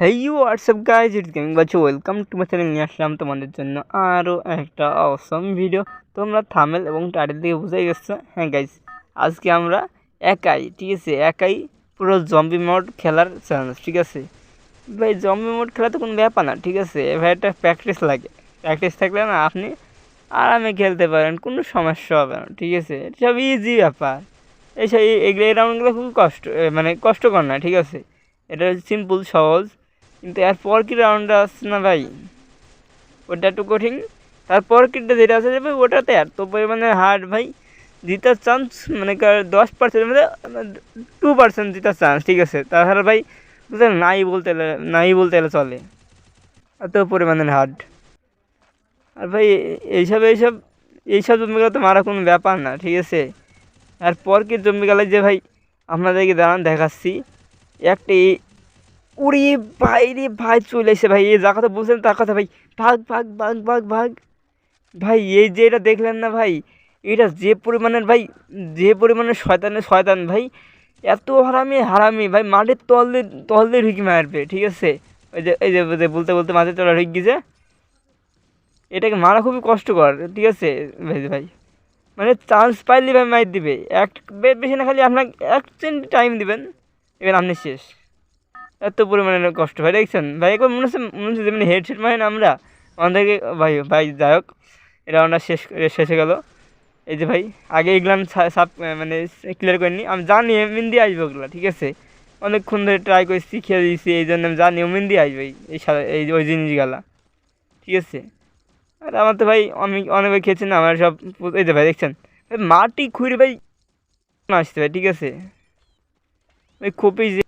Hey you WhatsApp guys it's gaming বাচ্চা welcome to my channel নিয়ে আসলাম তোমাদের জন্য আরও একটা অসম ভিডিও তোমরা থামেল এবং টাইটেল দিয়ে বুঝে গেছো হ্যাঁ গাইজ আজকে আমরা একাই, ঠিক আছে? একাই পুরো জম্বি মোড খেলার চ্যালেঞ্জ ঠিক আছে? ভাই জম্বি মোড খেলা তো কোনো ব্যাপার না, ঠিক আছে? ভাই, একটা প্র্যাকটিস লাগে। প্র্যাকটিস থাকলে না আপনি আরামে খেলতে পারেন, কোনো সমস্যা হবে না, ঠিক আছে? সব ইজি ব্যাপার। এইসব এগুলো এই রাউন্ডগুলো খুব কষ্ট মানে কষ্টকর না, ঠিক আছে? এটা সিম্পল সহজ কিন্তু এরপর কি রাউন্ডটা আসছে না ভাই। ওটা একটু কঠিন। তারপর কিটা যেটা আছে ভাই, ওটাতে এত পরিমাণে হার্ড ভাই জিতার চান্স মানে দশ পার্সেন্ট মানে টু পার্সেন্ট জিতার চান্স ঠিক আছে? তাছাড়া ভাই নাই বলতে গেলে- নাই বলতে গেলে চলে। এত পরিমাণের হার্ড আর ভাই, এইসব এইসব এইসব জমিগুলো তো মারা কোনো ব্যাপার না, ঠিক আছে? আর পর কি জমিগুলো যে ভাই, আপনাদেরকে দাঁড়ান দেখাচ্ছি। একটা উড়ি ভাই রে ভাই চলে এসে ভাই, এই জায়গাটা বলছেন তার কথা ভাই। ভাগ ভাগ ভাগ ভাগ ভাগ। ভাই, এই যে এটা দেখলেন না ভাই, এটা যে পরিমাণের ভাই, যে পরিমাণের শয়তানে শয়তান ভাই, এত হারামি হারামি। ভাই মাটির তল দিয়ে তল দিয়ে ঢুকি মারবে, ঠিক আছে? ওই যে, এই যে বলতে বলতে মাটির তলা ঢুকে গেছে। এটাকে মারা খুবই কষ্টকর, ঠিক আছে? ভাই ভাই মানে চান্স পাইলে ভাই মার দিবে। এক, বেশি না খালি আপনাকে এক টাইম দিবেন। এবার আপনি শেষ। এত পরিমাণে কষ্ট ভাই দেখছেন? ভাই, একবার মনে হচ্ছে মনে হচ্ছে যেমনি হেডসেট মারেন আমরা, আমাদেরকে, ভাই ভাই, যাই হোক, এটা আমরা শেষ শেষ গেল। এই যে ভাই, আগে এগুলো আমি সাপ মানে ক্লিয়ার করিনি আমি জানি এমনি দিয়ে আসব ওগুলো ঠিক আছে? অনেকক্ষণ ধরে ট্রাই করে শিখিয়ে দিয়েছি, এই জন্য আমি জানি এমনি দিয়ে আসবে এই এই ওই জিনিসগুলা, ঠিক আছে? আর আমার তো ভাই, আমি অনেক ভাই খেয়েছি না, আমার সব এই যে ভাই, দেখছেন? মাটি খুঁড়ে ভাই আসতে ভাই, ঠিক আছে? ওই খুবই যে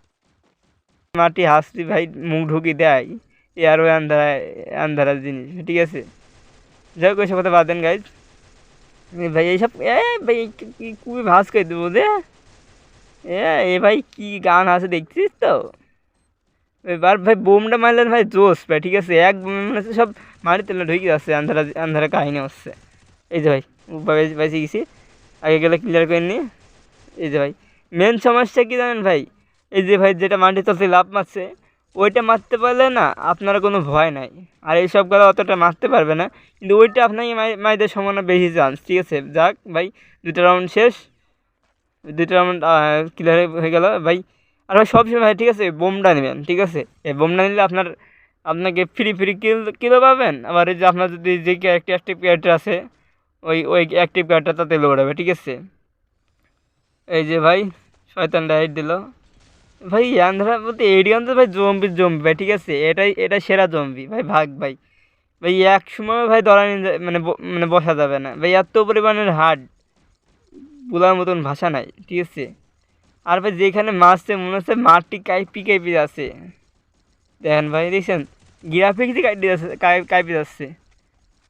মাটি হাসতি ভাই মুখ ঢুকি দেয়, এ আর ওই আন্ধারা আন্ধারা জিনিস, ঠিক আছে? যাই হোক ওইসব কথা বাদ দেন গাইজ ভাই, এইসব, এ ভাই কি- কি, খুবই ভাস করে দেবো দে এ ভাই, কি গান আছে, দেখছিস তো? এবার ভাই, বোমটা মারলেন ভাই জোস ভাই, ঠিক আছে? এক বোমে মনে সব মাটির তেলে ঢুকে যাচ্ছে, আন্ধারা আন্ধারা কাহিনী হচ্ছে। এই যে ভাই বেঁচে গেছি। আগে গেলে ক্লিয়ার করে নি। এই যে ভাই মেন সমস্যা কী জানেন ভাই? এই যে ভাই যেটা মাটির তলে লাভ মারছে, ওইটা মারতে পারলে না আপনার কোনো ভয় নাই। আর এই সবগুলো অতটা মারতে পারবে না। কিন্তু ওইটা আপনাকে মাই- মাইদের সমানে বেশি চান্স ঠিক আছে? যাক ভাই দুটো রাউন্ড শেষ। দুটো রাউন্ড ক্লিয়ার হয়ে গেল। ভাই, আর ভাই সবসময় ভাই, ঠিক আছে? বোমটা নেবেন, ঠিক আছে? এই বোমটা নিলে আপনার, আপনাকে ফ্রি ফ্রি কিল কিলো পাবেন। আবার এই যে আপনার যদি যে ক্যারেক্টার অ্যাক্টিভ ক্যারেক্টার আছে, ওই ওই অ্যাক্টিভ ক্যারেক্টার তাতে লোড়াবে ঠিক আছে? এই যে ভাই শয়তান ডাইট দিল। ভাই আন্ধ্রা বলতে এডিয়ান তো ভাই জম্বি জম্বি ভাই, ঠিক আছে? এটাই, এটা সেরা জম্বি ভাই, ভাগ ভাই। ভাই, এক সময় ভাই নিয়ে মানে মানে বসা যাবে না। ভাই, এত পরিমাণের হার্ড বলার মতন ভাষা নাই, ঠিক আছে? আর ভাই, যেখানে মাছছে মনে হচ্ছে মাটি কাইপি কাইপি যাচ্ছে দেখেন ভাই, দেখছেন? গ্রাফিক দিয়ে কাইপি যাচ্ছে কাই- কাইপি যাচ্ছে।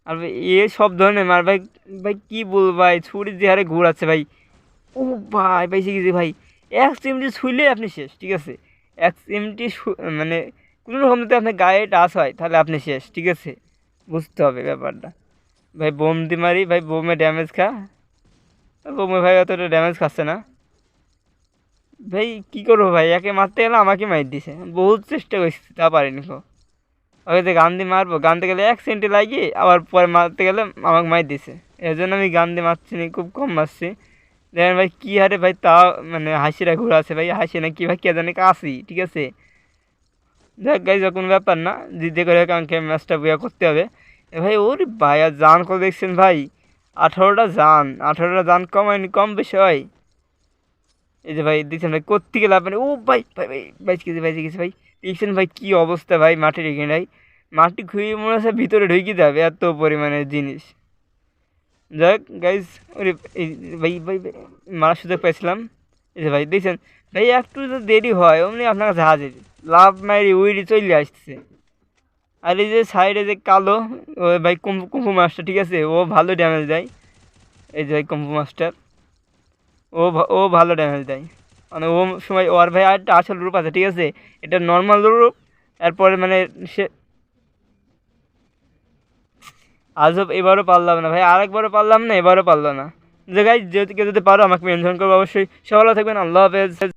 আর ভাই, এ সব ধরনের মার, ভাই ভাই, কী বলব ভাই, ছুরির যে হারে ঘুরাচ্ছে ভাই। ও ভাই পাইছে গেছি ভাই? এক সিমটি ছুইলে আপনি শেষ, ঠিক আছে? এক সিমটি মানে কোনো রকম যদি আপনার গায়ে টাচ হয়, তাহলে আপনি শেষ, ঠিক আছে? বুঝতে হবে ব্যাপারটা। ভাই বোম দি মারি, ভাই বোমে ড্যামেজ খা। বোমে ভাই অতটা ড্যামেজ খাচ্ছে না। ভাই কী করব ভাই? একে মারতে গেলে আমাকে মার দিছে। বহুত চেষ্টা করছি, তা পারিনি কো ওকে যে গান দিয়ে মারবো গানতে গেলে এক সেন্টে লাগিয়ে, আবার পরে মারতে গেলে আমাকে মার দিছে। এর জন্য আমি গান দিয়ে মারছি না, খুব কম মারছি। দেখেন ভাই, কী হারে ভাই তা মানে হাসিরা ঘুরে আছে ভাই, হাসি না কি ভাই কে জানে কাশি, ঠিক আছে? দেখ গাই কোনো ব্যাপার না জিতে করে আমাকে ম্যাচটা বইয়া করতে হবে। এ ভাই, ওরে ভাই, আর জান করে দেখছেন ভাই? আঠারোটা জান আঠারোটা জান কমায়নি কম বেশি হয়। এই যে ভাই, দেখছেন ভাই কোথেকে লাভ মানে ও ভাই ভাই ভাই বাইশ কেজি বাইশ কেজি ভাই। দেখছেন ভাই, কী অবস্থা ভাই মাটির এখানে মাটি খুঁড়ে মনে হচ্ছে ভিতরে ঢুকে যাবে এত পরিমাণের জিনিস। যাক গাইজ ওরে, এই ভাই ভাই মারার সুযোগ পাইছিলাম এই ভাই, দেখছেন? ভাই, একটু যদি দেরি হয়, অমনি আপনার কাছে হাজির। লাভ মারি উইরি চলে আসছে। আর এই যে সাইডে যে কালো, ও ভাই কুম্ফু কুম্ফু মাস্টার ঠিক আছে? ও ভালো ড্যামেজ দেয়। এই যে ভাই, কুম্ফু মাস্টার ও ও ভালো ড্যামেজ দেয়। মানে ও সময়, ওর ভাই আর আসল রূপ আছে, ঠিক আছে? এটা নর্মাল রূপ। এরপরে মানে সে আজব, এবারও পারলাম না, ভাই। আরেকবারও পারলাম না, এবারও পারল না। যে গাই যদি যদি পারো, আমাকে মেনশন করব অবশ্যই। সবাই থাকবেন, আল্লাহ হাফেজ।